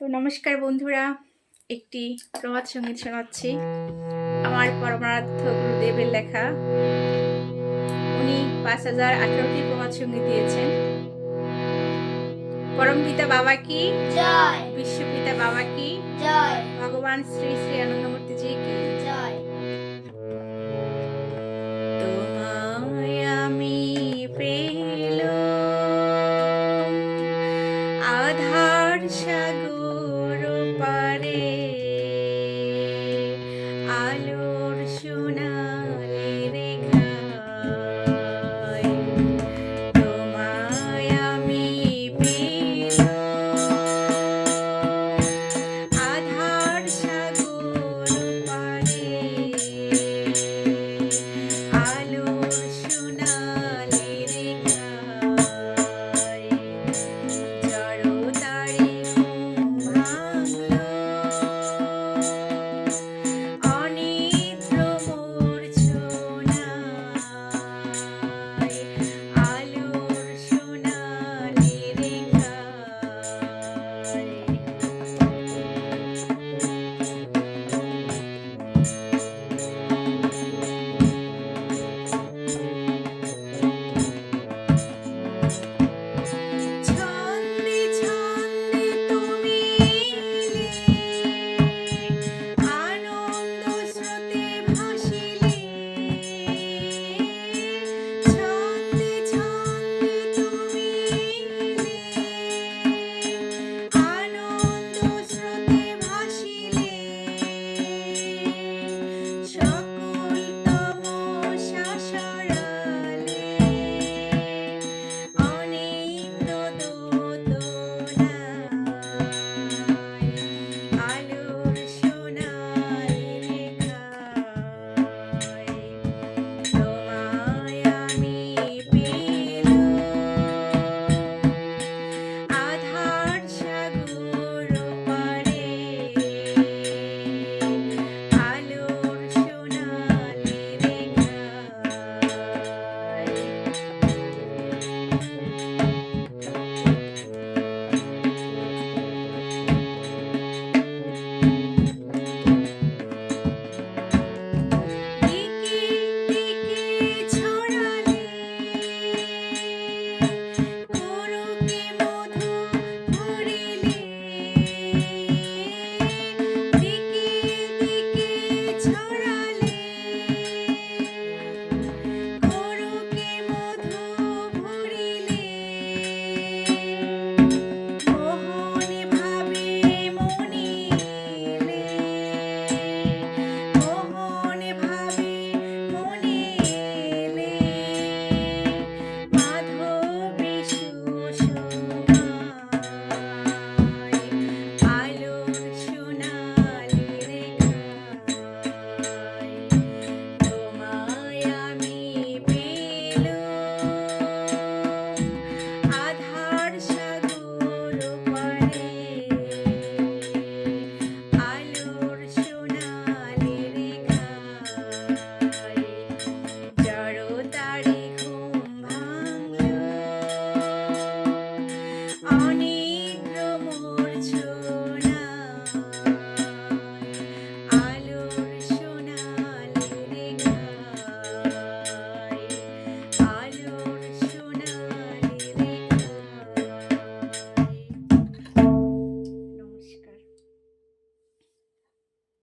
তো নমস্কার বন্ধুরা একটি প্রভাত সংগীত শোনাচ্ছি। আমার পরমার্থ গুরুদেবের লেখা। উনি পাঁচ হাজার আঠারোটি প্রভাত সংগীত দিয়েছেন। পরম পিতা বাবা কি? জয়। বিশ্বপিতা বাবা কি? জয়। ভগবান শ্রী শ্রী আনন্দমূর্তিজি কি? জয়।